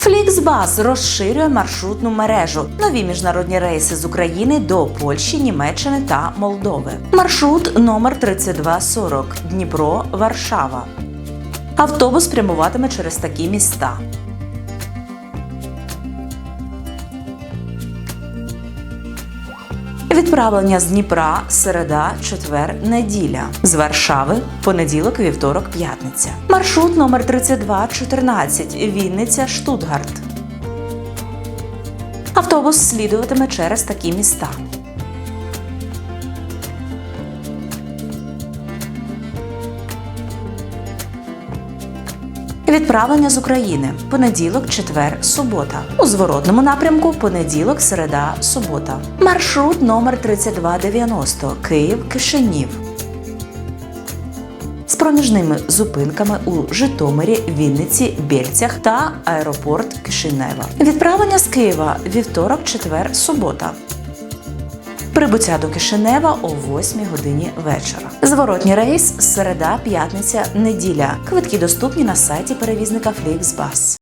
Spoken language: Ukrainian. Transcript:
Фліксбас розширює маршрутну мережу. Нові міжнародні рейси з України до Польщі, Німеччини та Молдови. Маршрут номер 3240 Дніпро, Варшава. Автобус прямуватиме через такі міста. Відправлення з Дніпра середа, четвер, неділя. З Варшави понеділок, вівторок, п'ятниця. Маршрут номер 3214 Вінниця, Штутгарт. Автобус слідуватиме через такі міста. Відправлення з України понеділок, четвер, субота. У зворотному напрямку понеділок, середа, субота. Маршрут номер 3290 Київ, Кишинів. З проміжними зупинками у Житомирі, Вінниці, Бєльцях та аеропорт Кишинева. Відправлення з Києва вівторок, четвер, субота. Прибуття до Кишинева о 8 годині вечора. Зворотній рейс середа, п'ятниця, неділя. Квитки доступні на сайті перевізника Flixbus.